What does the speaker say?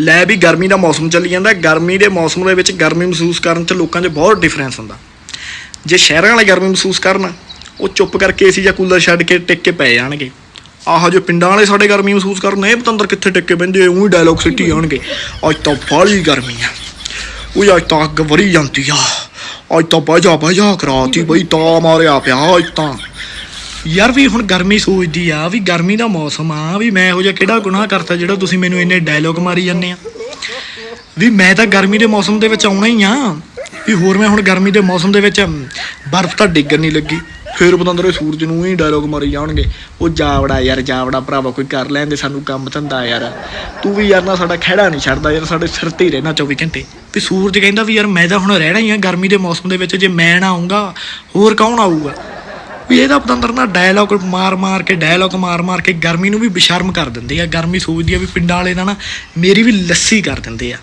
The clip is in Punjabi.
ਲੈ ਵੀ ਗਰਮੀ ਦਾ ਮੌਸਮ ਚੱਲੀ ਜਾਂਦਾ, ਗਰਮੀ ਦੇ ਮੌਸਮ ਦੇ ਵਿੱਚ ਗਰਮੀ ਮਹਿਸੂਸ ਕਰਨ 'ਚ ਲੋਕਾਂ 'ਚ ਬਹੁਤ ਡਿਫਰੈਂਸ ਹੁੰਦਾ। ਜੇ ਸ਼ਹਿਰਾਂ ਵਾਲੇ ਗਰਮੀ ਮਹਿਸੂਸ ਕਰਨ, ਉਹ ਚੁੱਪ ਕਰਕੇ ਏਸੀ ਜਾਂ ਕੂਲਰ ਛੱਡ ਕੇ ਟਿਕ ਕੇ ਪੈ ਜਾਣਗੇ। ਆਹ ਜੋ ਪਿੰਡਾਂ ਵਾਲੇ ਸਾਡੇ ਗਰਮੀ ਮਹਿਸੂਸ ਕਰਨ, ਇਹ ਪਤੰਦਰ ਕਿੱਥੇ ਟਿਕ ਕੇ ਬਹਿੰਦੇ, ਉਹੀ ਡਾਇਲੌਗ ਸਿੱਟੀ ਜਾਣਗੇ ਅੱਜ ਤਾਂ ਬਾਲੀ ਗਰਮੀ ਆ। ਉਹ ਅੱਜ ਤਾਂ ਅੱਗ ਵਰੀ ਜਾਂਦੀ ਆ। ਅੱਜ ਤਾਂ ਬਜਾ ਬਜਾ ਕਰਾਤੀ ਬਈ, ਤਾਂ ਮਾਰਿਆ ਪਿਆ ਅੱਜ ਤਾਂ। ਯਾਰ ਵੀ ਹੁਣ ਗਰਮੀ ਸੋਚਦੀ ਆ, ਵੀ ਗਰਮੀ ਦਾ ਮੌਸਮ ਆ, ਵੀ ਮੈਂ ਇਹੋ ਜਿਹਾ ਕਿਹੜਾ ਗੁਨਾਹ ਕਰਤਾ ਜਿਹੜਾ ਤੁਸੀਂ ਮੈਨੂੰ ਇੰਨੇ ਡਾਇਲੋਗ ਮਾਰੀ ਜਾਂਦੇ ਆ? ਵੀ ਮੈਂ ਤਾਂ ਗਰਮੀ ਦੇ ਮੌਸਮ ਦੇ ਵਿੱਚ ਆਉਣਾ ਹੀ ਆ। ਵੀ ਹੋਰ ਮੈਂ ਹੁਣ ਗਰਮੀ ਦੇ ਮੌਸਮ ਦੇ ਵਿੱਚ ਬਰਫ਼ ਤਾਂ ਡਿੱਗਣ ਨਹੀਂ ਲੱਗੀ। ਫੇਰ ਪਤੰਦਰੇ ਸੂਰਜ ਨੂੰ ਹੀ ਡਾਇਲੋਗ ਮਾਰੀ ਜਾਣਗੇ। ਉਹ ਜਾਵੜਾ ਯਾਰ ਜਾਵੜਾ ਭਰਾਵਾ, ਕੋਈ ਕਰ ਲੈਂਦੇ ਸਾਨੂੰ ਕੰਮ ਧੰਦਾ ਯਾਰ। ਤੂੰ ਵੀ ਯਾਰ ਨਾ ਸਾਡਾ ਖਹਿੜਾ ਨਹੀਂ ਛੱਡਦਾ ਯਾਰ, ਸਾਡੇ ਸਿਰ ਤੇ ਹੀ ਰਹਿਣਾ 24 ਘੰਟੇ। ਵੀ ਸੂਰਜ ਕਹਿੰਦਾ ਵੀ ਯਾਰ, ਮੈਂ ਤਾਂ ਹੁਣ ਰਹਿਣਾ ਹੀ ਆ ਗਰਮੀ ਦੇ ਮੌਸਮ ਦੇ ਵਿੱਚ, ਜੇ ਮੈਂ ਨਾ ਆਉਂਗਾ, ਹੋਰ ਕੌਣ ਆਊਗਾ? ਵੀ ਇਹਦਾ ਪਤੰਦਰ ਨਾ ਡਾਇਲੌਗ ਮਾਰ ਮਾਰ ਕੇ ਡਾਇਲੌਗ ਮਾਰ ਮਾਰ ਕੇ ਗਰਮੀ ਨੂੰ ਵੀ ਬੇਸ਼ਰਮ ਕਰ ਦਿੰਦੇ ਆ। ਗਰਮੀ ਸੋਚਦੀ ਆ ਵੀ ਪਿੰਡਾਂ ਵਾਲੇ ਦਾ ਨਾ ਮੇਰੀ ਵੀ ਲੱਸੀ ਕਰ ਦਿੰਦੇ ਆ।